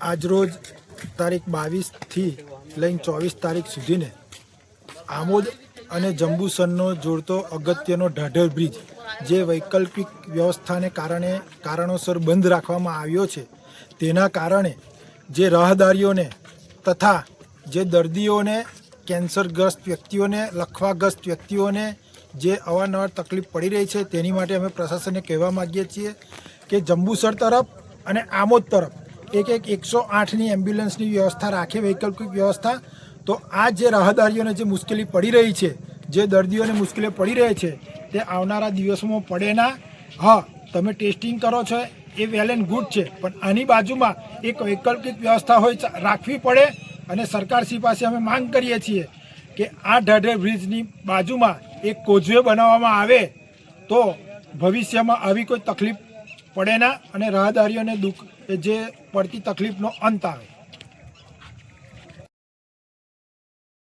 આજરોજ તારીખ બાવીસથી લઈને ચોવીસ તારીખ સુધીને આમોદ અને જંબુસરનો જોડતો અગત્યનો ઢાઢર બ્રિજ, જે વૈકલ્પિક વ્યવસ્થાને કારણે કારણોસર બંધ રાખવામાં આવ્યો છે. તેના કારણે જે રાહદારીઓને તથા જે દર્દીઓને કેન્સરગ્રસ્ત વ્યક્તિઓને, લખવાગ્રસ્ત વ્યક્તિઓને જે અવારનવાર તકલીફ પડી રહી છે, તેની માટે અમે પ્રશાસનને કહેવા માગીએ છીએ કે જંબુસર તરફ અને આમોદ તરફ એક એક એકસો આઠની એમ્બ્યુલન્સની વ્યવસ્થા રાખે, વૈકલ્પિક વ્યવસ્થા. તો આ જે રાહદારીઓને જે મુશ્કેલી પડી રહી છે, જે દર્દીઓને મુશ્કેલી પડી રહી છે, તે આવનારા દિવસોમાં પડે ના. હા, તમે ટેસ્ટિંગ કરો છો, એ વેલ એન્ડ ગુડ છે, પણ આની બાજુમાં એક વૈકલ્પિક વ્યવસ્થા હોય રાખવી પડે. અને સરકારશ્રી પાસે અમે માંગ કરીએ છીએ કે આ ઢાઢર બ્રિજની બાજુમાં એક કોઝવે બનાવવામાં આવે, તો ભવિષ્યમાં આવી કોઈ તકલીફ પડે ના અને રાહદારીઓને દુઃખ જે પડતી તકલીફનો અંત આવે.